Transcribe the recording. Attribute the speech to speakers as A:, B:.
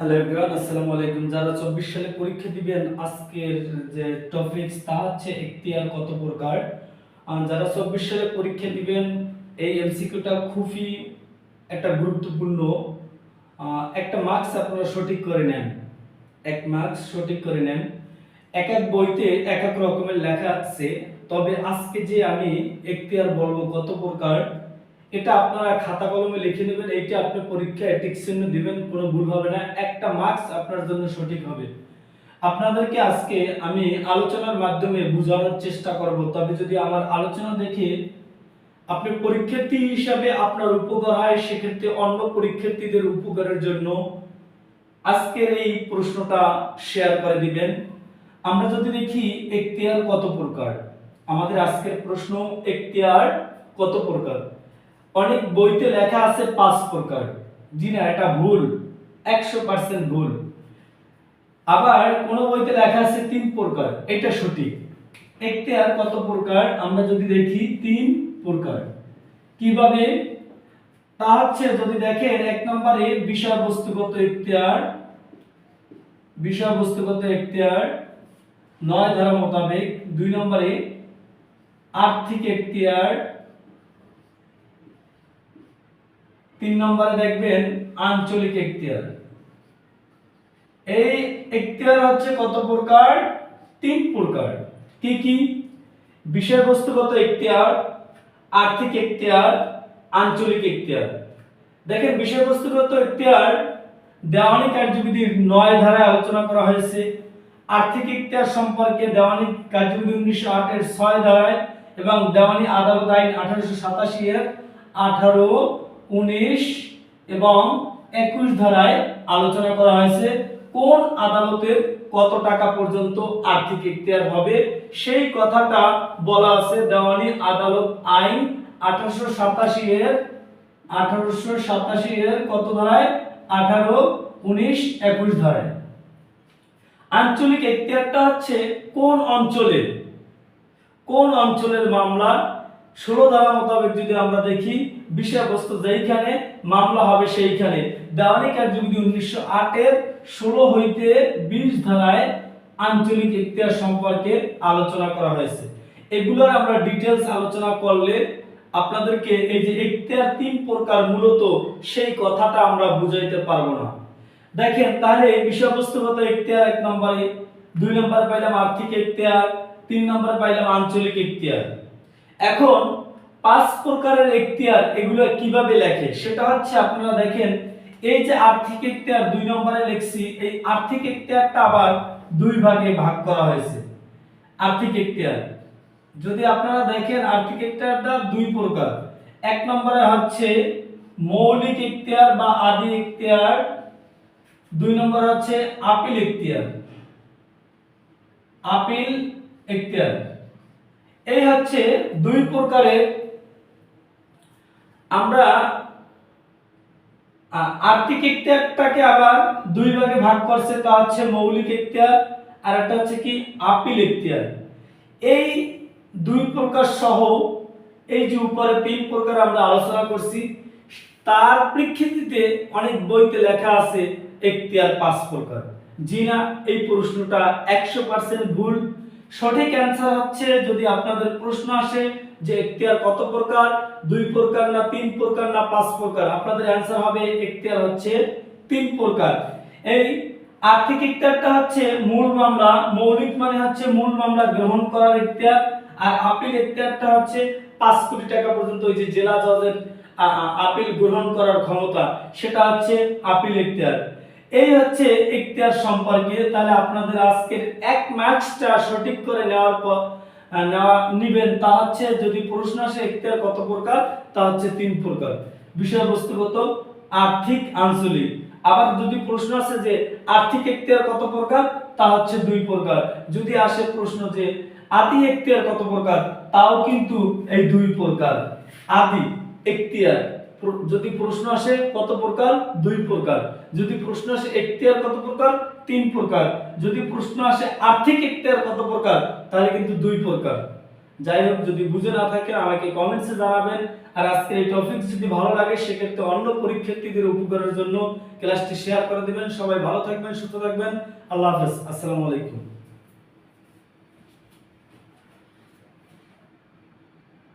A: Hello everyone আসসালামু আলাইকুম। যারা চব্বিশ সালে পরীক্ষা দিবেন, আজকের যে টপিকস তা হচ্ছে এখতিয়ার কত প্রকার যারা চব্বিশ সালে পরীক্ষা দিবেন, এই এমসিকিউটা খুবই একটা গুরুত্বপূর্ণ একটা মার্কস আপনারা সঠিক করে নেন। এক মার্কস সঠিক করে নেন। এক এক বইতে এক এক রকমের লেখা আছে। তবে আজকে যে আমি এখতিয়ার বলব কত প্রকার এটা আপনারা খাতা কলমে লিখে নেবেন, এইটা আপনি পরীক্ষায় টিক চিহ্ন দিবেন, কোনো ভুল হবে না। একটা মার্কস আপনার জন্য সঠিক হবে। আপনাদেরকে আজকে আমি আলোচনার মাধ্যমে বোঝানোর চেষ্টা করব। তবে যদি আমার আলোচনা দেখে আপনি পরীক্ষার্থী হিসাবে আপনার উপকার হয়, সেক্ষেত্রে অন্য পরীক্ষার্থীদের উপকারের জন্য আজকের এই প্রশ্নটা শেয়ার করে দিবেন। আমরা যদি দেখি, এখতিয়ার কত প্রকার? আমাদের আজকের প্রশ্ন, এখতিয়ার কত প্রকার? অনেক বইতে লেখা আছে পাঁচ প্রকার। জি না এটা ভুল, একশো পার্সেন্ট ভুল। আবার কোন বইতে লেখা আছে তিন প্রকার, এটা সঠিক। এখতিয়ার কত প্রকার, আমরা যদি দেখি তিন প্রকার। কীভাবে? তা হচ্ছে যদি দেখেন এক নম্বরে বিষয়বস্তুগত এখতিয়ার বিষয়বস্তুগত এখতিয়ার নয় ধারা মোতাবেক। দুই নম্বরে আর্থিক এখতিয়ার তিন নম্বরে দেখবেন আঞ্চলিক এখতিয়ার। এই এখতিয়ার হচ্ছে কত প্রকার? তিন প্রকার। কি কি? বিষয়বস্তুগত এখতিয়ার, আর্থিক এখতিয়ার, আঞ্চলিক এখতিয়ার। দেখেন, বিষয়বস্তুগত এখতিয়ার দেওয়ানি কার্যবিধির নয় ধারায় আলোচনা করা হয়েছে। আর্থিক এখতিয়ার সম্পর্কে দেওয়ানি কার্যবিধি উনিশশো আটের ছয় ধারায় এবং দেওয়ানি আদালত আইন আঠারোশো সাতাশি এর আঠারো উনিশ এবং একুশ ধারায় আলোচনা করা হয়েছে কোন আদালতের কত টাকা পর্যন্ত আর্থিক এখতিয়ার হবে? সেই কথাটা বলা আছে দেওয়ানি আদালত আইন আঠারোশো সাতাশি এর, আঠারোশো সাতাশি এর কত ধারায়? আঠারো, উনিশ, একুশ ধারায়। আঞ্চলিক এখতিয়ারটা হচ্ছে কোন অঞ্চলের কোন অঞ্চলের মামলা? ষোলো ধারা মোতাবেক যদি আমরা দেখি, বিষয়বস্তু যেইখানে, মামলা হবে সেইখানে। দেওয়ানি কার্যবিধি উনিশশো আটের ষোলো হইতে বিশ ধারায় আঞ্চলিক এখতিয়ার সম্পর্কে আলোচনা করা হয়েছে। এগুলোর আমরা ডিটেলস আলোচনা করলে আপনাদেরকে এই যে এখতিয়ার তিন প্রকার মূলত সেই কথাটা আমরা বুঝাইতে পারব না। দেখেন, তাহলে এই বিষয়বস্তুগত এখতিয়ার এক নম্বরে, দুই নম্বর পাইলাম আর্থিক এখতিয়ার তিন নম্বর পাইলাম আঞ্চলিক এখতিয়ার এখন পাঁচ প্রকারের এখতিয়ার এগুলো কীভাবে লেখে? সেটা হচ্ছে আপনারা দেখেন, এই যে আর্থিক এখতিয়ার দুই নম্বরে লিখছি, এই আর্থিক এখতিয়ারটা আবার দুই ভাগে ভাগ করা হয়েছে। আর্থিক এখতিয়ার। যদি আপনারা দেখেন, আর্থিক এখতিয়ারটা দুই প্রকার। এক নম্বরে হচ্ছে মৌলিক এখতিয়ার বা আদি এখতিয়ার। দুই নম্বর হচ্ছে আপিল এখতিয়ার। আপিল এখতিয়ার। এই হচ্ছে দুই প্রকারের আমরা আর্থিক এখতিয়ারটাকে আবার দুই ভাগে ভাগ করছে। তা হচ্ছে মৌলিক এখতিয়ার আর একটা হচ্ছে কি আপিল এখতিয়ার এই দুই প্রকার সহ এই যে উপরে তিন প্রকার আমরা আলোচনা করছি, তার প্রেক্ষিতে অনেক বইতে লেখা আছে এখতিয়ার পাঁচ প্রকার। জি না, এই প্রশ্নটা একশো পার্সেন্ট ভুল সঠিক অ্যান্সার হচ্ছে যদি আপনাদের প্রশ্ন আসে যে এখতিয়ার কত প্রকার, দুই প্রকার না তিন প্রকার না পাঁচ প্রকার, আপনাদের অ্যান্সার হবে এখতিয়ার হচ্ছে তিন প্রকার। এই আর্থিক এখতিয়ারটা হচ্ছে মূল মামলা, মৌলিক মানে হচ্ছে মূল মামলা গ্রহণ করার এখতিয়ার আর আপিল এখতিয়ারটা হচ্ছে পাঁচ কোটি টাকা পর্যন্ত ওই যে জেলা জজের আপিল গ্রহণ করার ক্ষমতা, সেটা হচ্ছে আপিল এখতিয়ার এই হচ্ছে এখতিয়ার সম্পর্কে। তাহলে আপনাদের আজকের এক মার্কসটা সঠিক করে নেওয়ার পর নেওয়া, নিবেন। তা হচ্ছে যদি প্রশ্ন আসে এখতিয়ার কত প্রকার, তা হচ্ছে তিন প্রকার। বিষয়বস্তুগত, আর্থিক, আঞ্চলিক। আবার যদি প্রশ্ন আসে যে আর্থিক এখতিয়ার কত প্রকার, তা হচ্ছে দুই প্রকার। যদি আসে প্রশ্ন যে আদি এখতিয়ার কত প্রকার, তাও কিন্তু এই দুই প্রকার। আদি এখতিয়ার যদি প্রশ্ন আসে কত প্রকার? দুই প্রকার। যদি প্রশ্ন আসে এখতিয়ার কত প্রকার? তিন প্রকার। যদি প্রশ্ন আসে আর্থিক এখতিয়ার কত প্রকার? তাহলে কিন্তু দুই প্রকার। যাই হোক, যদি বুঝে না থাকে আমাকে কমেন্টসে জানাবেন। আর আজকের এই টপিক যদি ভালো লাগে, সেক্ষেত্রে অন্য পরীক্ষার্থীদের উপকারের জন্য ক্লাসটি শেয়ার করে দিবেন। সবাই ভালো থাকবেন, সুস্থ থাকবেন। আল্লাহ হাফেজ। আসসালামু আলাইকুম।